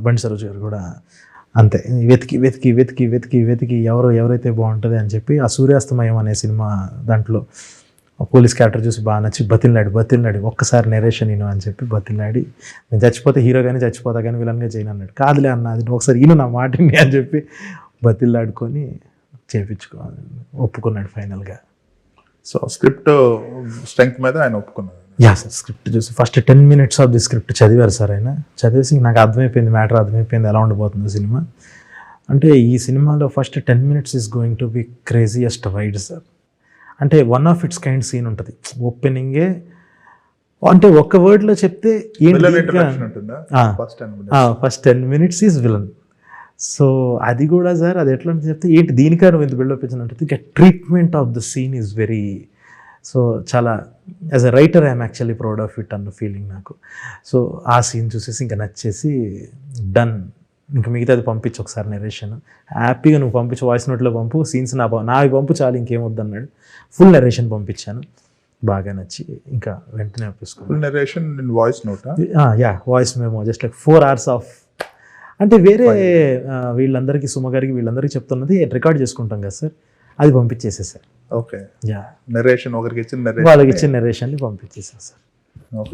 బండి సరోజ్ గారు కూడా అంతే. వెతికి వెతికి వెతికి వెతికి వెతికి ఎవరు ఎవరైతే బాగుంటుంది అని చెప్పి ఆ సూర్యాస్తమయం అనే సినిమా దాంట్లో పోలీస్ క్యారెక్టర్ చూసి బాగా నచ్చి బతిలినాడు బతిలినాడు ఒక్కసారి నెరేషన్ నేను అని చెప్పి బతిల్లాడి నేను చచ్చిపోతే హీరో కానీ చచ్చిపోతా కానీ విలన్గా చేయను అన్నాడు. కాదులే అన్న అది ఒకసారి ఈయన నా మాటిని అని చెప్పి బతిల్లాడుకొని చేపించుకో ఒప్పుకున్నాడు ఫైనల్గా సో స్క్రిప్ట్ స్ట్రెంగ్త్ మీద ఆయన ఒప్పుకున్నాడు యా సార్ స్క్రిప్ట్ చూసి. First ten minutes of the script చదివారు సార్ ఆయన. చదివేసి నాకు అర్థమైపోయింది మ్యాటర్ అర్థమైపోయింది ఎలా ఉండబోతుంది సినిమా. అంటే ఈ సినిమాలో first ten minutes is going to be craziest wide sir అంటే one of its kind scene ఉంటుంది. ఓపెనింగే అంటే ఒక్క వర్డ్లో చెప్తే. First ten minutes is villain so అది కూడా సార్ అది ఎట్లా అంటే చెప్తే ఏంటి దీనికా నువ్వు ఇంత బిల్డప్ ఇచ్చినట్టు treatment of the scene is very so చాలా as a writer I'm actually proud of it అన్న ఫీలింగ్ నాకు. సో ఆ సీన్ చూసేసి ఇంకా నచ్చేసి డన్ ఇంకా మిగతాది పంపించు ఒకసారి నెరేషన్ హ్యాపీగా నువ్వు పంపించు వాయిస్ నోట్లో పంపు సీన్స్ నా నావి పంపు చాలు ఇంకేం వద్దన్నాడు ఫుల్ నెరేషన్ పంపించాను. బాగా నచ్చి ఇంకా వెంటనే full narration voice note yeah voice memo just like four hours of అంటే వేరే వీళ్ళందరికీ సుమ గారికి వీళ్ళందరికీ చెప్తున్నది రికార్డ్ చేసుకుంటాం కదా సార్ అది పంపించేసేసారు ఓకే. యా నెరేషన్ ఒకరికి ఇచ్చిన వాళ్ళకి నెరేషన్ ఇచ్చిన నెరేషన్ని పంపించేసారు సార్